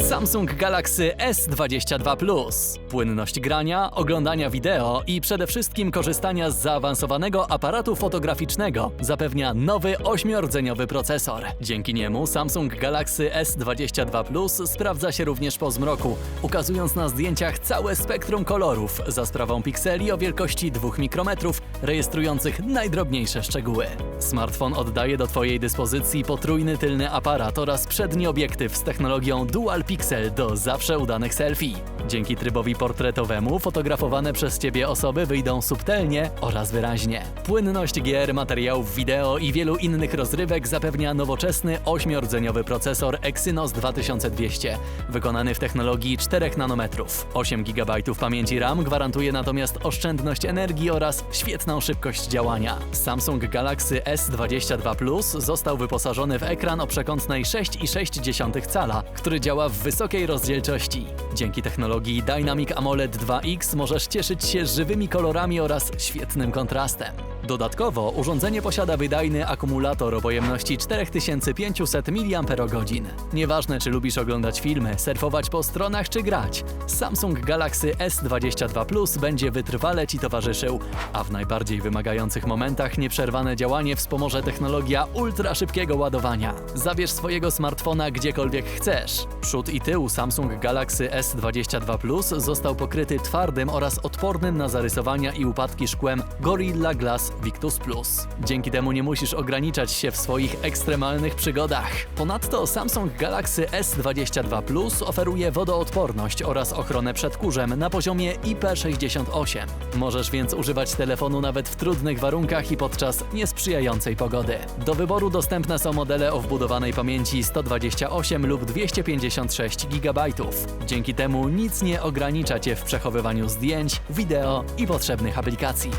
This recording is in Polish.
Samsung Galaxy S22 Plus. Płynność grania, oglądania wideo i przede wszystkim korzystania z zaawansowanego aparatu fotograficznego zapewnia nowy ośmiordzeniowy procesor. Dzięki niemu Samsung Galaxy S22 Plus sprawdza się również po zmroku, ukazując na zdjęciach całe spektrum kolorów za sprawą pikseli o wielkości 2 mikrometrów, rejestrujących najdrobniejsze szczegóły. Smartfon oddaje do Twojej dyspozycji potrójny tylny aparat oraz przedni obiektyw z technologią Dual Pixel do zawsze udanych selfie. Dzięki trybowi portretowemu fotografowane przez Ciebie osoby wyjdą subtelnie oraz wyraźnie. Płynność gier, materiałów wideo i wielu innych rozrywek zapewnia nowoczesny 8-rdzeniowy procesor Exynos 2200, wykonany w technologii 4 nanometrów. 8 GB pamięci RAM gwarantuje natomiast oszczędność energii oraz świetną szybkość działania. Samsung Galaxy S22 Plus został wyposażony w ekran o przekątnej 6,6 cala, który działa w wysokiej rozdzielczości. Dzięki technologii Dynamic AMOLED 2X możesz cieszyć się żywymi kolorami oraz świetnym kontrastem. Dodatkowo urządzenie posiada wydajny akumulator o pojemności 4500 mAh. Nieważne czy lubisz oglądać filmy, surfować po stronach czy grać, Samsung Galaxy S22 Plus będzie wytrwale Ci towarzyszył, a w najbardziej wymagających momentach nieprzerwane działanie wspomoże technologia ultra szybkiego ładowania. Zabierz swojego smartfona gdziekolwiek chcesz. Przód i tył Samsung Galaxy S22 Plus został pokryty twardym oraz odpornym na zarysowania i upadki szkłem Gorilla Glass Victus Plus. Dzięki temu nie musisz ograniczać się w swoich ekstremalnych przygodach. Ponadto Samsung Galaxy S22 Plus oferuje wodoodporność oraz ochronę przed kurzem na poziomie IP68. Możesz więc używać telefonu nawet w trudnych warunkach i podczas niesprzyjającej pogody. Do wyboru dostępne są modele o wbudowanej pamięci 128 lub 256 GB. Dzięki temu nic nie ogranicza Cię w przechowywaniu zdjęć, wideo i potrzebnych aplikacji.